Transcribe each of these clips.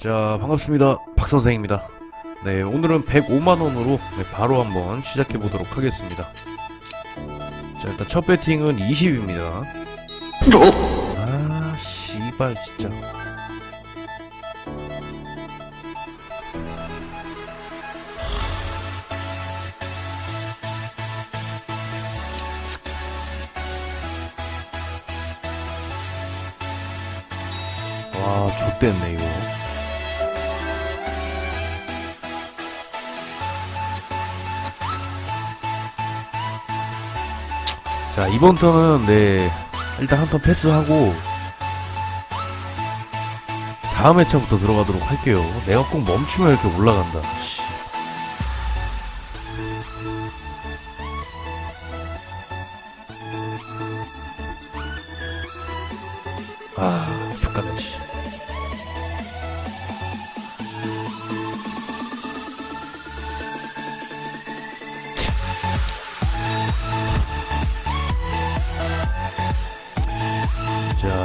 자 반갑습니다. 박선생입니다. 네 오늘은 105만원으로 바로 한번 시작해 보도록 하겠습니다. 자 일단 첫 배팅은 20입니다. 아 씨발 진짜. 와 좆됐네 이거 자 이번 턴은 네. 일단 한 턴 패스하고 다음 회차부터 들어가도록 할게요. 내가 꼭 멈추면 이렇게 올라간다. 씨. 아 족같네 씨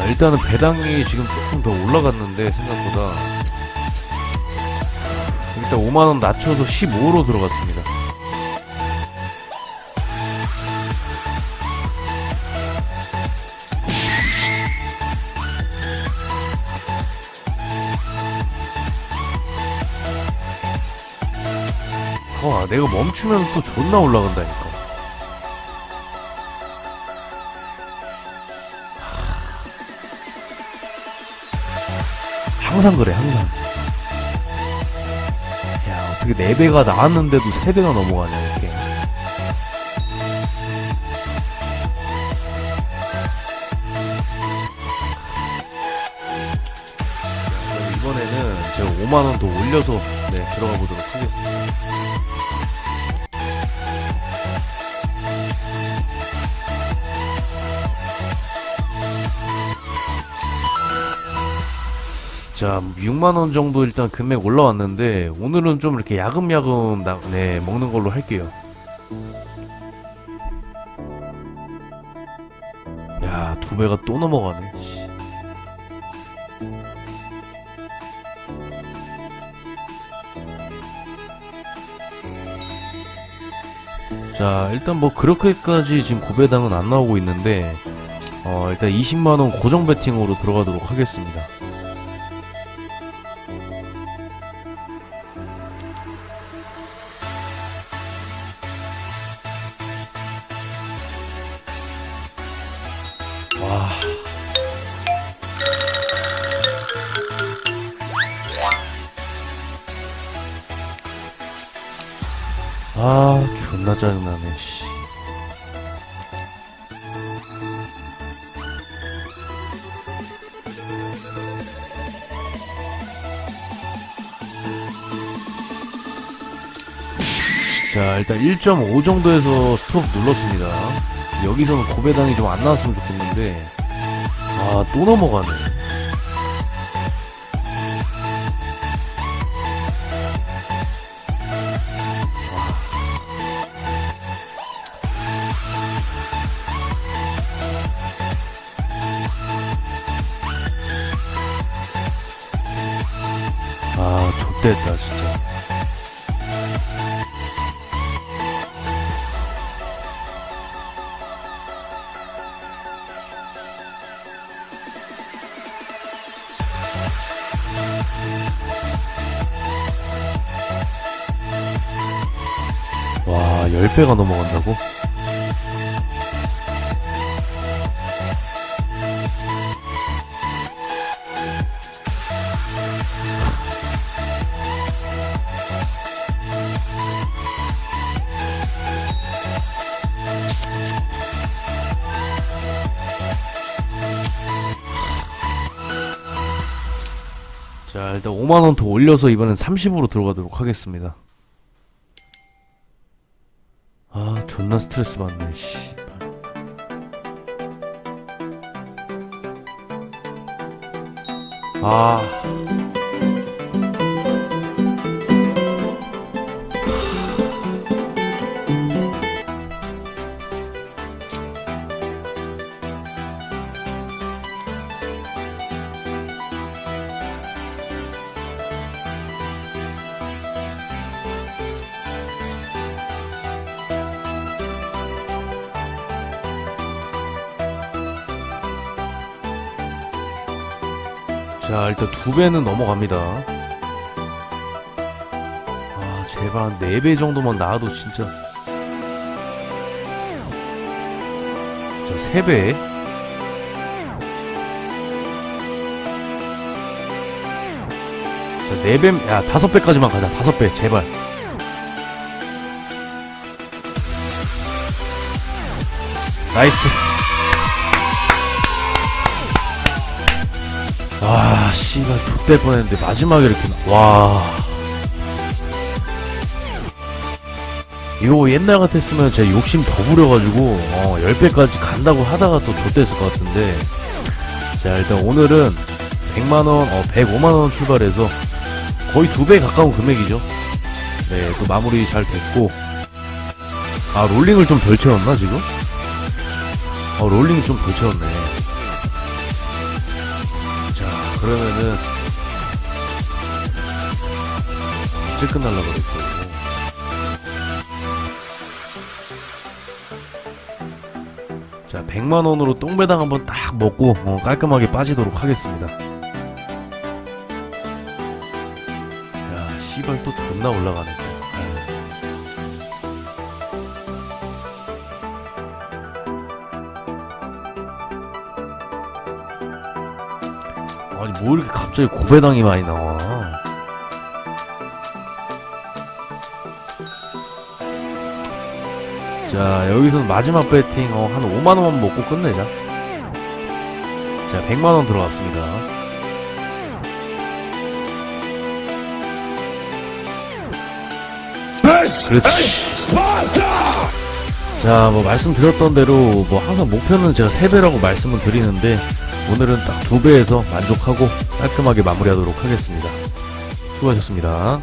일단은 배당이 지금 조금 더 올라갔는데 생각보다. 일단 5만원 낮춰서 15로 들어갔습니다. 와 내가 멈추면 또 존나 올라간다니까 항상 그래 항상. 야 어떻게 4배가 나왔는데도 3배가 넘어가냐 이렇게. 이번에는 제가 5만원 더 올려서 네 들어가 보도록 하겠습니다 자, 6만원 정도 일단 금액 올라왔는데, 오늘은 좀 이렇게 야금야금, 나, 네, 먹는 걸로 할게요. 야, 두 배가 또 넘어가네, 씨. 자, 일단 뭐, 그렇게까지 지금 고배당은 안 나오고 있는데, 어, 일단 20만원 고정 배팅으로 들어가도록 하겠습니다. 아, 존나 짜증나네, 씨. 자, 일단 1.5 정도에서 스톱 눌렀습니다. 여기서는 고배당이 좀 안 나왔으면 좋겠는데, 아, 또 넘어가네. 아, 좆됐다, 진짜. 와, 10배가 넘어간다고? 일단 5만원 더 올려서 이번엔 30으로 들어가도록 하겠습니다. 아 존나 스트레스 받네 씨. 아 자, 일단 두 배는 넘어갑니다. 아, 제발 한 4배 정도만 나와도 진짜. 자, 3배. 자, 4배, 야, 5배까지만 가자. 5배, 제발. 나이스. 와, 씨발, 좆될 뻔했는데, 마지막에 이렇게, 나- 와. 이거 옛날 같았으면 제가 욕심 더 부려가지고, 어, 10배까지 간다고 하다가 또 좆됐을 것 같은데. 자, 일단 오늘은 100만원, 어, 105만원 출발해서 거의 두 배 가까운 금액이죠. 네, 또 마무리 잘 됐고. 아, 롤링을 좀 덜 채웠나, 지금? 어, 롤링 좀덜 채웠네. 자, 그러면은 언제 끝날라 그랬고. 자, 100만 원으로 똥배당 한번 딱 먹고 어, 깔끔하게 빠지도록 하겠습니다. 야, 씨발 또 존나 올라가네. 아니 뭐 이렇게 갑자기 고배당이 많이 나와? 자 여기서는 마지막 배팅 어, 한 5만원만 먹고 끝내자. 자 100만원 들어갔습니다. 그렇지. 자뭐 말씀드렸던 대로 뭐 항상 목표는 제가 3배라고 말씀을 드리는데 오늘은 딱 2배에서 만족하고 깔끔하게 마무리하도록 하겠습니다. 수고하셨습니다